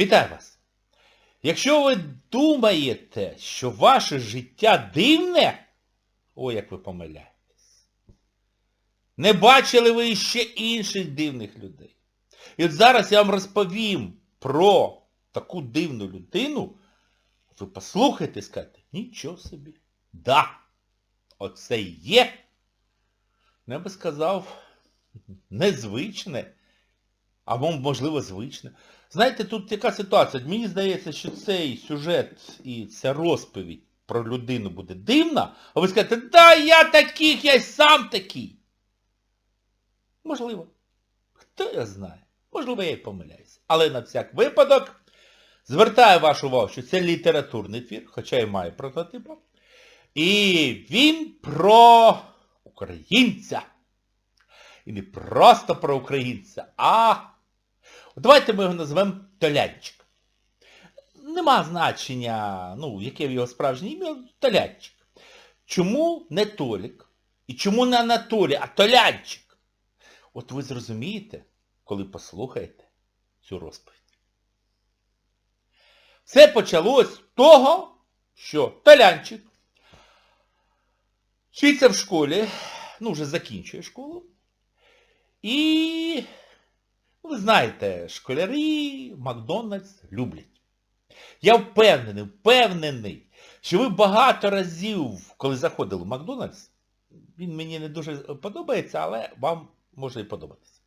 Вітаю вас! Якщо ви думаєте, що ваше життя дивне, о, як ви помиляєтесь. Не бачили ви ще інших дивних людей. І от зараз я вам розповім про таку дивну людину, ви послухайте і скажете, нічого собі. Да, оце є. Я би сказав, незвичне, або, можливо, звичне. Знаєте, тут яка ситуація? Мені здається, що цей сюжет і ця розповідь про людину буде дивна, а ви скажете, да я таких, я й сам такий. Можливо. Хто я знає? Можливо, я й помиляюся. Але на всяк випадок звертаю вашу увагу, що це літературний твір, хоча і має прототипа. І він про українця. І не просто про українця, а... Давайте ми його назвемо Толянчик. Нема значення, ну, яке в його справжнє ім'я, Толянчик. Чому не Толік? І чому не Анатолій, а Толянчик? От ви зрозумієте, коли послухаєте цю розповідь. Все почалось з того, що Толянчик вчиться в школі, ну, вже закінчує школу, і ви знаєте, школярі Макдональдс люблять. Я впевнений, впевнений, що ви багато разів, коли заходили в Макдональдс, він мені не дуже подобається, але вам може і подобатися.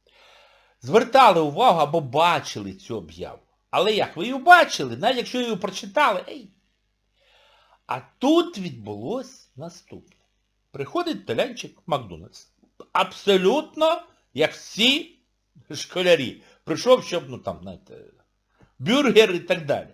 Звертали увагу або бачили цю об'яву. Але як ви її бачили, навіть якщо її прочитали, ей. А тут відбулось наступне. Приходить талянчик Макдональдс. Абсолютно, як всі школярі. Прийшов, щоб, ну там, знаєте, бюргер і так далі.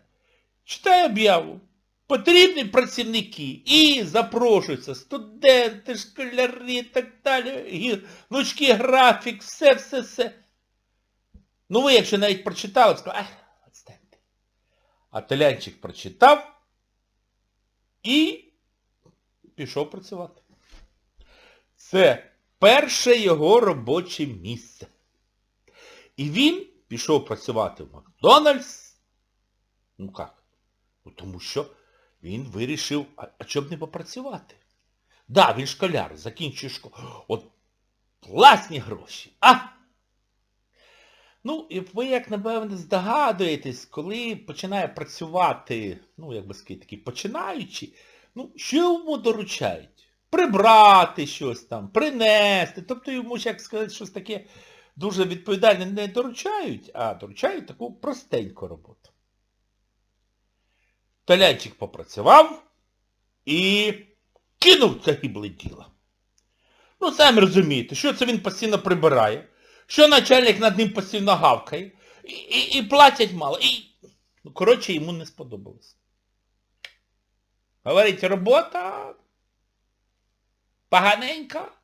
Читає об'яву. Потрібні працівники. І запрошуються студенти, школярі і так далі. Гнучкий графік, все, все, все. Ну ви, якщо навіть прочитали, сказали, ах, відстаньте. А Толянчик прочитав і пішов працювати. Це перше його робоче місце. І він пішов працювати в Макдональдс. Ну як? Ну тому що він вирішив, а, а чоб не попрацювати. Да, він школяр, закінчує школу. От власні гроші. А! Ну, і ви, як напевне, здогадуєтесь, коли починає працювати, ну, як би сказати, такий починаючий, ну, що йому доручають? Прибрати щось там, принести. Тобто йому, як сказати, щось таке дуже відповідальне не доручають, а доручають таку простеньку роботу. Толянчик попрацював і кинув це гібле діло. Ну, самі розумієте, що це він постійно прибирає, що начальник над ним постійно гавкає, і, і, і платять мало. І... Ну, коротше, йому не сподобалось. Говорить, робота поганенька.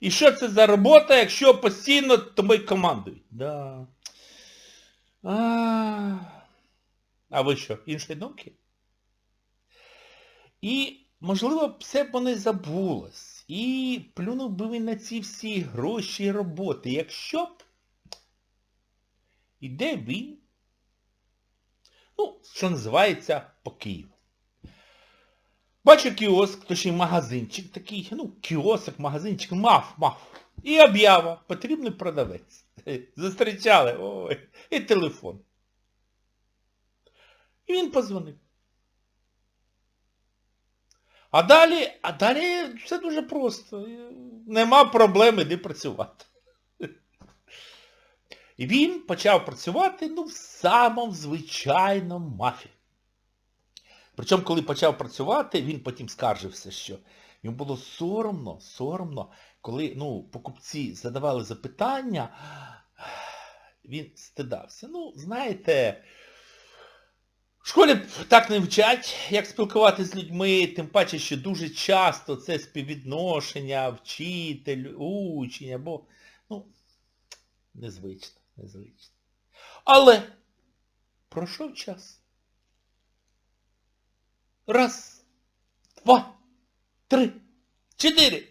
І що це за робота, якщо постійно тобою командують? Да. А, а ви що, іншої думки? І, можливо, все б вони забулось. І плюнув би він на ці всі гроші і роботи. Якщо б іде він, ну, що називається, по Києву. Бачу кіоск, то ще й магазинчик такий, ну, кіосок, магазинчик, мав, мав. І об'ява, потрібний продавець. Зустрічали, ой, і телефон. І він позвонив. А далі, а далі все дуже просто. Нема проблем, іди працювати. І він почав працювати, ну, в самому звичайному мафі. Причому, коли почав працювати, він потім скаржився, що йому було соромно, соромно, коли ну, покупці задавали запитання, він стидався. Ну, знаєте, в школі так не вчать, як спілкуватися з людьми, тим паче, що дуже часто це співвідношення, вчитель, учень, або, ну, незвично, незвично. Але пройшов час. Раз, два, три, чотири.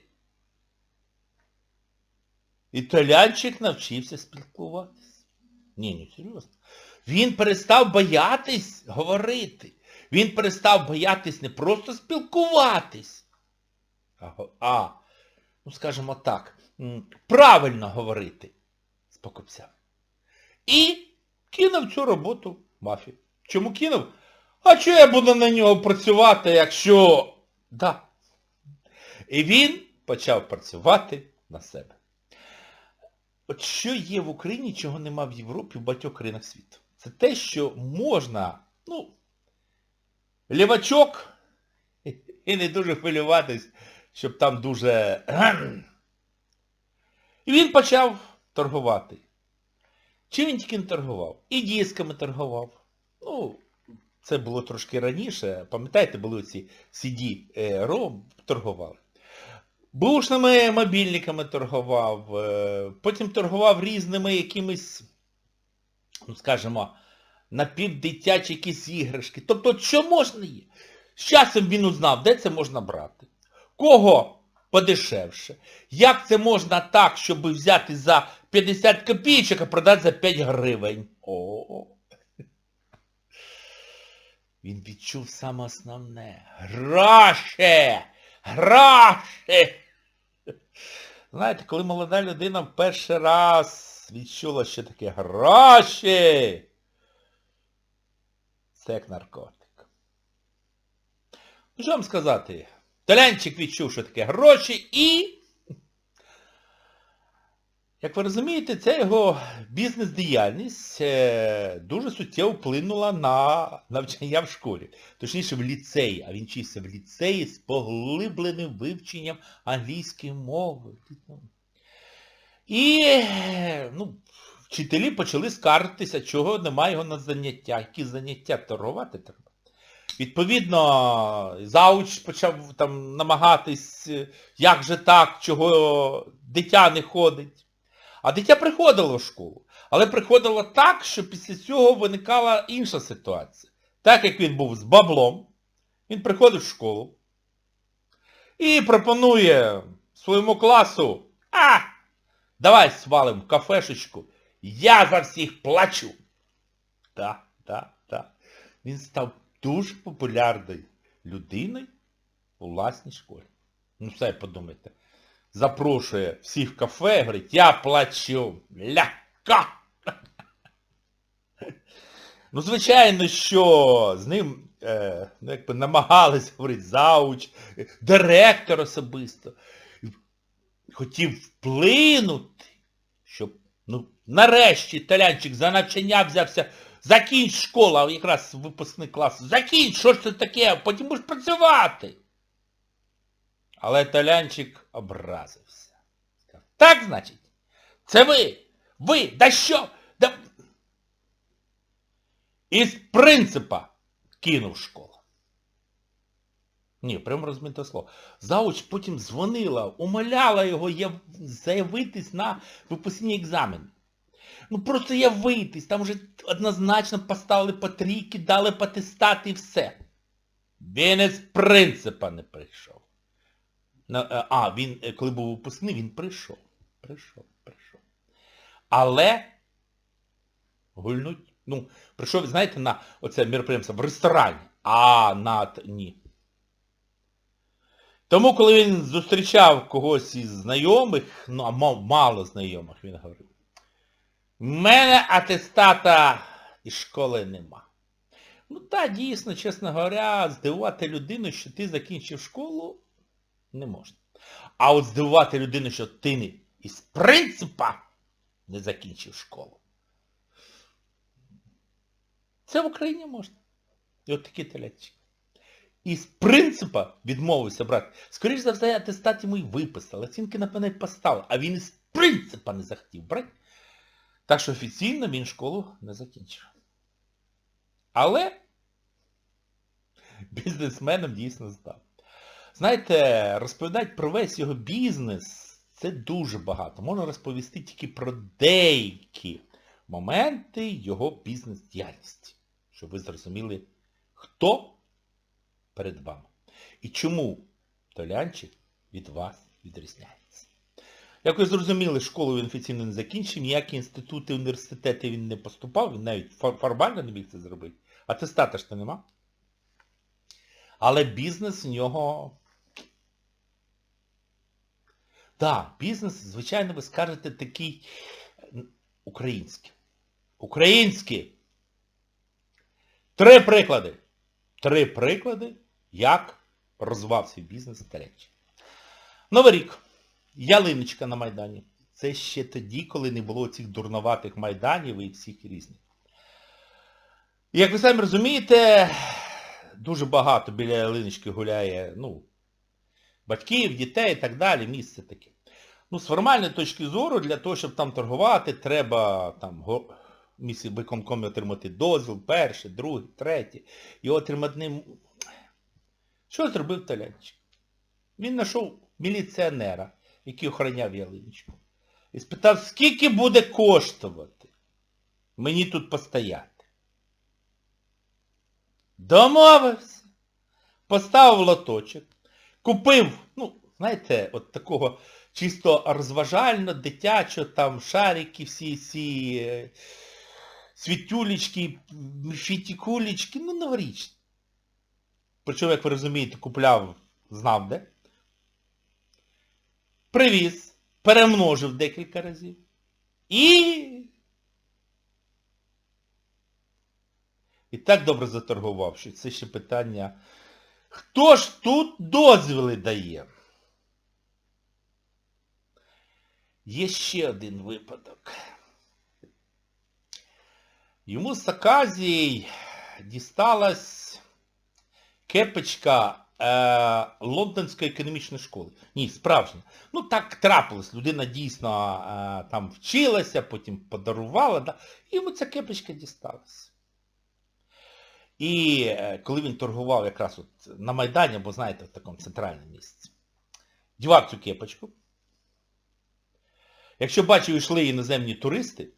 Італянчик навчився спілкуватися. Ні, ну серйозно. Він перестав боятись говорити. Він перестав боятись не просто спілкуватись, а, ну скажімо так, правильно говорити з покупцями. І кинув цю роботу мафії. Чому кинув? А чого я буду на нього працювати, якщо... Да. І він почав працювати на себе. От що є в Україні, чого нема в Європі, в багатьох країнах світу? Це те, що можна, ну, лівачок і не дуже хвилюватись, щоб там дуже... І він почав торгувати. Чим він тільки не торгував? І дисками торгував. Ну, це було трошки раніше. Пам'ятаєте, були ці CD-ROM, торгували. Бушними мобільниками торгував, е, потім торгував різними якимись, ну скажімо, напівдитячі якісь іграшки. Тобто, що можна є? З часом він узнав, де це можна брати. Кого подешевше. Як це можна так, щоб взяти за 50 копійочок, а продати за 5 гривень? О. Він відчув саме основне. Гроші! Гроші! Знаєте, коли молода людина в перший раз відчула, що таке гроші, це як наркотик. Ну що вам сказати? Талянчик відчув, що таке гроші і... Як ви розумієте, ця його бізнес-діяльність е, дуже суттєво вплинула на навчання в школі. Точніше, в ліцеї. А він вчився в ліцеї з поглибленим вивченням англійської мови. І ну, вчителі почали скаржитися, чого немає його на заняття. Які заняття торгувати треба. Відповідно, зауч почав там намагатись, е, як же так, чого дитя не ходить. А дитя приходило в школу. Але приходило так, що після цього виникала інша ситуація. Так як він був з баблом, він приходить в школу і пропонує своєму класу, а, давай свалим в кафешечку, я за всіх плачу. Так, так, так. Він став дуже популярною людиною у власній школі. Ну все, подумайте запрошує всіх в кафе, говорить, я плачу. Ляка! Ну, звичайно, що з ним е, ну, якби намагались, говорить, зауч, директор особисто. Хотів вплинути, щоб, ну, нарешті талянчик за навчання взявся, закінч школу, якраз випускний клас, закінч, що ж це таке, потім будеш працювати. Але Толянчик образився. Так, значить? Це ви? Ви? Да що? Да... Із принципа кинув школу. Ні, прямо розмите слово. Зауч потім дзвонила, умоляла його заявитись на випускні екзамени. Ну просто явитись, там вже однозначно поставили по трійки, дали потестати і все. Він із принципа не прийшов. На- А, він, е, коли був випускний, він прийшов. Прийшов, прийшов. Але гульнуть, ну, прийшов, знаєте, на оце мероприємство в ресторані, а на... ні. Тому, коли він зустрічав когось із знайомих, ну, а ма- мало знайомих, він говорив, в мене атестата із школи нема. Ну так, дійсно, чесно говоря, здивувати людину, що ти закінчив школу, не можна. А от здивувати людину, що ти не із принципа не закінчив школу. Це в Україні можна. І от такі телячі. Із принципа відмовився брати. Скоріше за все, атестат йому й виписали, оцінки напевне поставили, а він із принципа не захотів брати. Так що офіційно він школу не закінчив. Але бізнесменом дійсно став. Знаєте, розповідати про весь його бізнес це дуже багато. Можна розповісти тільки про деякі моменти його бізнес-діяльності, щоб ви зрозуміли, хто перед вами. І чому Толянчик від вас відрізняється. Як ви зрозуміли, школу він офіційно не закінчив, ніякі інститути, університети він не поступав, він навіть формально не міг це зробити. Атестата ж то нема. Але бізнес в нього... Так, бізнес, звичайно, ви скажете такий український. Український. Три приклади. Три приклади, як розвивав свій бізнес старечі. Новий рік. Ялиночка на Майдані. Це ще тоді, коли не було цих дурноватих майданів і всіх різних. Як ви самі розумієте, дуже багато біля ялиночки гуляє, ну, батьків, дітей і так далі, місце таке. Ну, з формальної точки зору, для того, щоб там торгувати, треба там місці виконкомі отримати дозвіл, перший, другий, третій. І отримати. Що зробив Талянчик? Він знайшов міліціонера, який охороняв ялиночку. І спитав, скільки буде коштувати мені тут постояти. Домовився. Поставив лоточок. Купив, ну, знаєте, от такого чисто розважально, дитячого, там шарики всі ці, світюлечки, фітікулечки, ну, новорічні. Причому, як ви розумієте, купляв, знав де. Привіз, перемножив декілька разів. І... І так добре заторгував, що це ще питання. Хто ж тут дозвіли дає? Є ще один випадок. Йому з Аказії дісталась кепочка е, Лондонської економічної школи. Ні, справжня. Ну так трапилось. Людина дійсно е, там вчилася, потім подарувала, да? йому ця кепочка дісталась. І е, коли він торгував якраз от на Майдані, бо знаєте, в такому центральному місці, дівав цю кепочку. Якщо бачив, йшли іноземні туристи,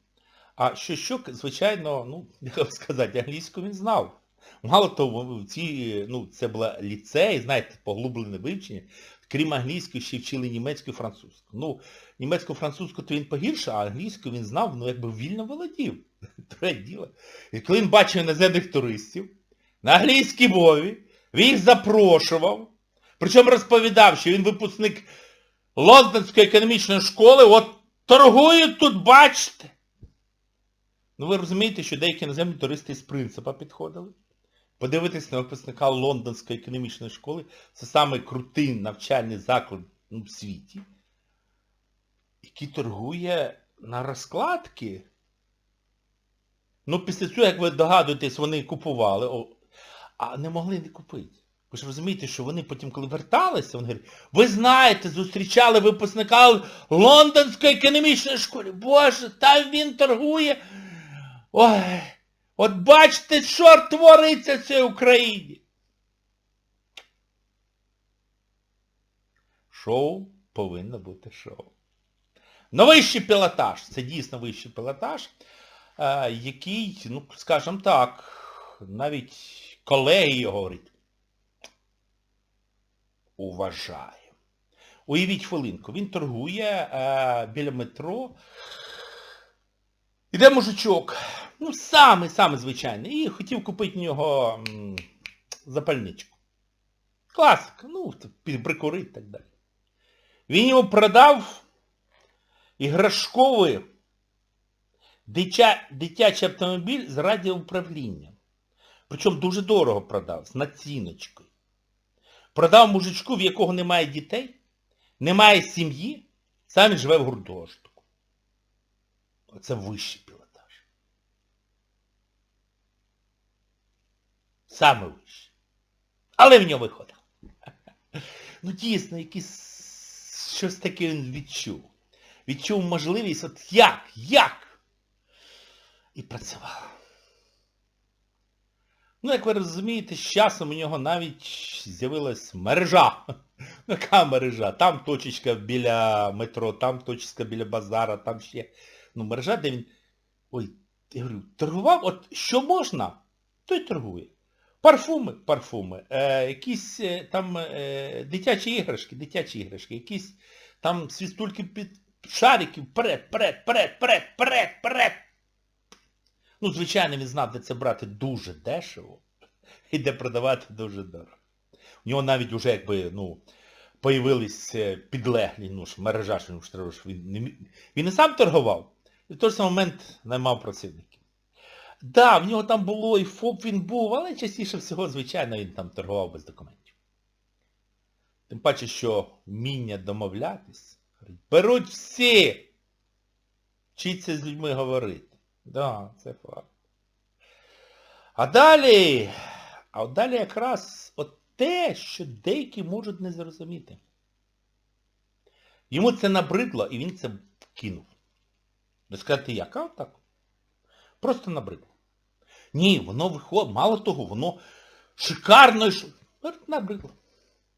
а що що, звичайно, ну, як сказати, англійську він знав. Мало того, ці, ну, це була ліцей, знаєте, поглублене вивчення. Крім англійської, ще вчили німецьку і французьку. Ну, німецьку французьку то він погірше, а англійську він знав, ну якби вільно володів. Діло. І коли він бачив іноземних туристів, на англійській мові, він їх запрошував, причому розповідав, що він випускник Лондонської економічної школи, от торгують тут, бачите. Ну ви розумієте, що деякі іноземні туристи з принципа підходили. Подивитись на випускника Лондонської економічної школи, це самий крутий навчальний заклад ну, в світі, який торгує на розкладки. Ну, після цього, як ви догадуєтесь, вони купували, а не могли не купити. Ви ж розумієте, що вони потім, коли верталися, вони говорять, ви знаєте, зустрічали випускника Лондонської економічної школи. Боже, там він торгує. Ой, от бачите, що твориться в цій Україні. Шоу повинно бути шоу. Ну, вищий пілотаж. Це дійсно вищий пілотаж, е, який, ну, скажімо так, навіть колеги його говорять, уважаю. Уявіть хвилинку, він торгує е, біля метро. Іде мужичок, ну самий самий звичайний, і хотів купити в нього м, запальничку. Класика, ну, прикурити і так далі. Він йому продав іграшковий дитя, дитячий автомобіль з радіоуправлінням. Причому дуже дорого продав, з націночкою. Продав мужичку, в якого немає дітей, немає сім'ї, сам живе в гуртожитку. Оце вищий пілотаж. Саме вищий. Але в нього виходить. Ну дійсно, якийсь щось таке він відчув. Відчув можливість, от як, як? І працював. Ну, як ви розумієте, з часом у нього навіть з'явилась мережа. Ну, яка мережа? Там точечка біля метро, там точечка біля базара, там ще. Ну, мережа, де він... Ой, я говорю, торгував, от що можна, то й торгує. Парфуми, парфуми, е, якісь е, там е, дитячі іграшки, дитячі іграшки, якісь там свістульки під шариків, вперед, вперед, вперед, вперед, вперед, вперед. Ну, звичайно, він знав, де це брати дуже дешево і де продавати дуже дорого. У нього навіть уже якби, ну, появились е, підлеглі, ну мережа, що він не, він і сам торгував, і в той же момент наймав працівників. Да, в нього там було і ФОП він був, але частіше всього, звичайно, він там торгував без документів. Тим паче, що вміння домовлятись беруть всі. Вчиться з людьми говорити. Да, це факт. А далі, а далі якраз от те, що деякі можуть не зрозуміти. Йому це набридло, і він це кинув. Ви сказати, як? А так. Просто набридло. Ні, воно виходить, мало того, воно шикарно йшло. Набридло.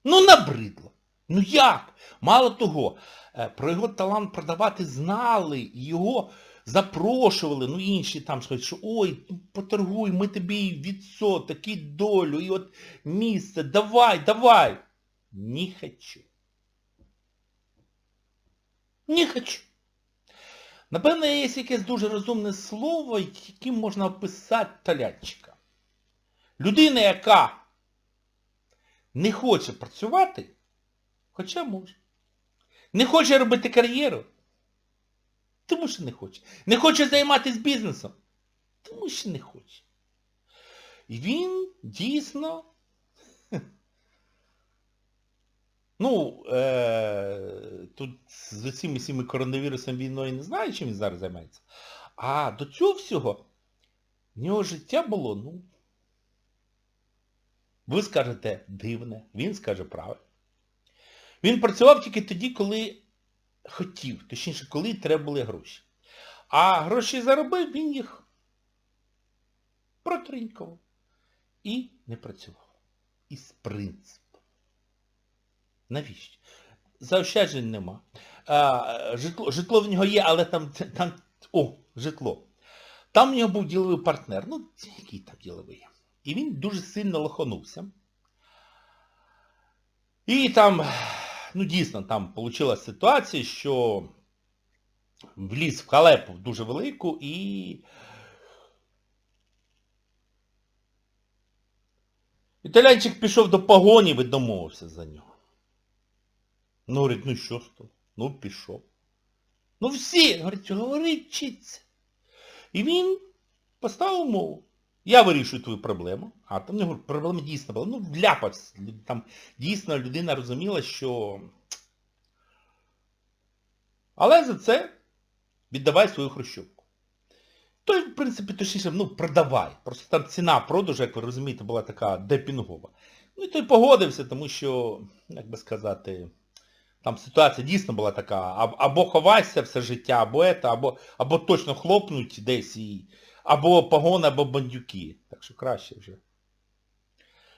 Ну набридло. Ну як? Мало того, е, про його талант продавати знали, і його запрошували, ну інші там сказали, що ой, поторгуй, ми тобі відсоток, і долю, і от місце, давай, давай. Не хочу. Не хочу. Напевно, є якесь дуже розумне слово, яким можна описати талянчика. Людина, яка не хоче працювати, хоча може. Не хоче робити кар'єру, тому що не хоче. Не хоче займатися бізнесом, тому що не хоче. І він дійсно... Ну, е, тут з цими всіми коронавірусом війною не знаю, чим він зараз займається. А до цього всього в нього життя було, ну, ви скажете дивне, він скаже правильно. Він працював тільки тоді, коли хотів, точніше, коли треба були гроші. А гроші заробив, він їх протринькував. І не працював. Із принципу. Навіщо? Заощаджень нема. А, житло, житло в нього є, але там, там... О, житло. Там в нього був діловий партнер. Ну, який там діловий? І він дуже сильно лоханувся. І там, ну дійсно, там вийшла ситуація, що вліз в халепу дуже велику і... Італянчик пішов до погонів і домовився за нього. Ну, говорить, ну що з того? Ну, пішов. Ну всі, говорить, говорить, вчиться. І він поставив умову. Я вирішую твою проблему. А там не говорю, проблема дійсно була. Ну, вляпався. Там дійсно людина розуміла, що... Але за це віддавай свою хрущовку. Той, в принципі, точніше, ну, продавай. Просто там ціна продажу, як ви розумієте, була така депінгова. Ну і той погодився, тому що, як би сказати, там ситуація дійсно була така, або ховайся все життя, або это, або, або точно хлопнуть десь, і, або погони, або бандюки. Так що краще вже.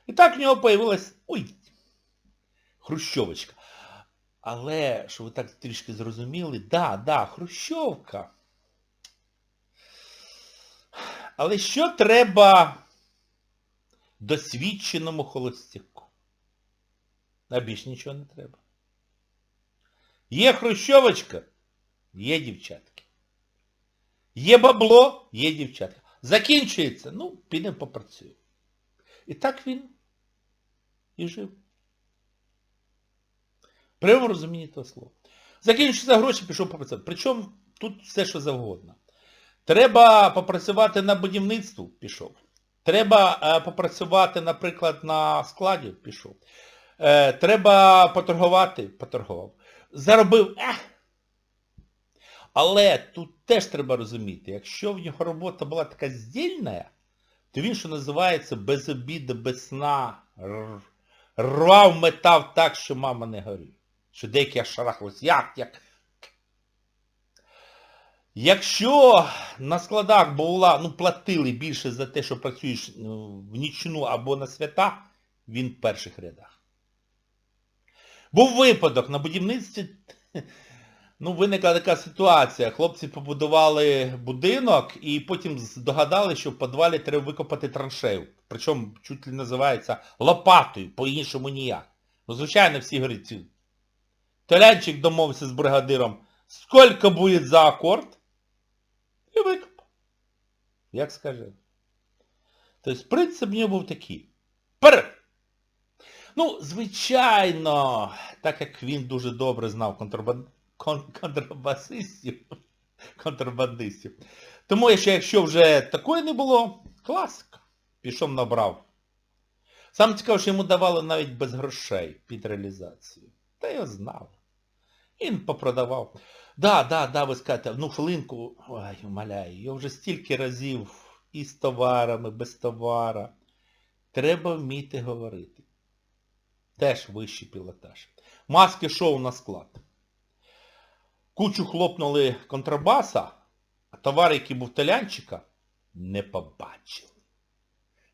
І так в нього появилась, ой, хрущовочка. Але, що ви так трішки зрозуміли, да, да, хрущовка. Але що треба досвідченому холостяку? А більш нічого не треба. Є хрущовочка, є дівчатки. Є бабло, є дівчатка. Закінчується, ну, підемо попрацюємо. І так він і жив. В прямому розумінні того слова. Закінчуються гроші, пішов попрацювати. Причому тут все, що завгодно. Треба попрацювати на будівництву, пішов. Треба е, попрацювати, наприклад, на складі, пішов. Е, треба поторгувати, поторгував. Заробив, ех. Але тут теж треба розуміти, якщо в нього робота була така здільна, то він, що називається, без обіду, без сна, рвав, метав так, що мама не горює. Що деякі аж шарахались, як, як. Якщо на складах була, ну, платили більше за те, що працюєш ну, в нічну або на свята, він в перших рядах. Був випадок на будівництві, ну, виникла така ситуація. Хлопці побудували будинок і потім здогадали, що в підвалі треба викопати траншею. Причому чуть ли називається лопатою, по-іншому ніяк. Ну, звичайно, всі говорять, Толянчик домовився з бригадиром сколько будет за аккорд, і викопав. Як скаже. Тобто принцип в нього був такий. Вперед! Ну, звичайно, так як він дуже добре знав контрабан... кон... контрабасистів, контрабандистів. Тому що якщо вже такої не було, класика. Пішов набрав. Саме цікаво, що йому давали навіть без грошей під реалізацію. Та я знав. Він попродавав. Да, да, да, ви скажете, ну хвилинку, ой, умоляю, я вже стільки разів і з товарами, без товара. Треба вміти говорити. Теж вищий пілотаж. Маски шоу на склад. Кучу хлопнули контрабаса, а товар, який був талянчика, не побачили.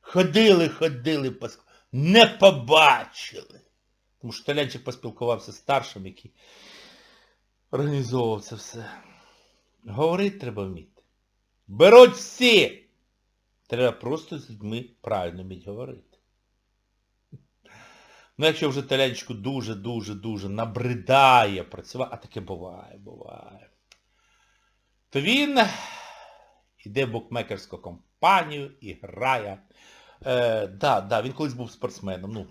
Ходили, ходили по не побачили. Тому що талянчик поспілкувався з старшим, який організовував це все. Говорити треба вміти. Беруть всі! Треба просто з людьми правильно вміти говорити. Ну, якщо вже талянчику дуже-дуже-дуже набридає працювати, а таке буває, буває, то він йде в букмекерську компанію і грає. Е, да, да, він колись був спортсменом, ну,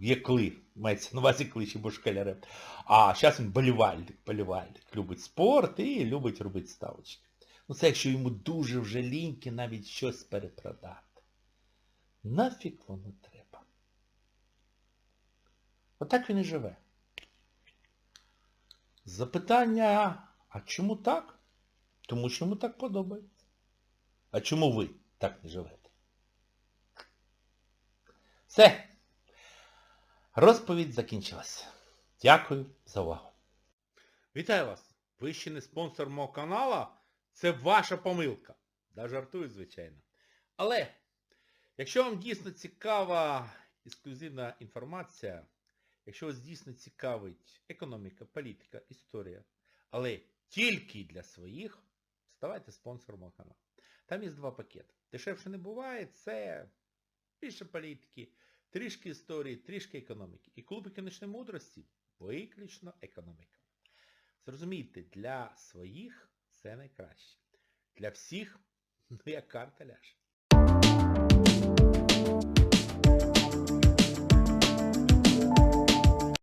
є коли, мається на увазі коли ще шкалярем. А зараз він болівальник, болівальник. Любить спорт і любить робити ставочки. Ну це якщо йому дуже вже ліньки навіть щось перепродати. Нафіг воно треба. Отак він і живе. Запитання, а чому так? Тому що йому так подобається. А чому ви так не живете? Все. Розповідь закінчилась. Дякую за увагу. Вітаю вас! Ви ще не спонсор мого канала? Це ваша помилка. Да жартую, звичайно. Але, якщо вам дійсно цікава ексклюзивна інформація, якщо вас дійсно цікавить економіка, політика, історія, але тільки для своїх, ставайте спонсором каналу. Там є два пакети. Дешевше не буває, це більше політики, трішки історії, трішки економіки. І клуб економічної мудрості виключно економіка. Зрозумійте, для своїх це найкраще. Для всіх, ну як карта ляже.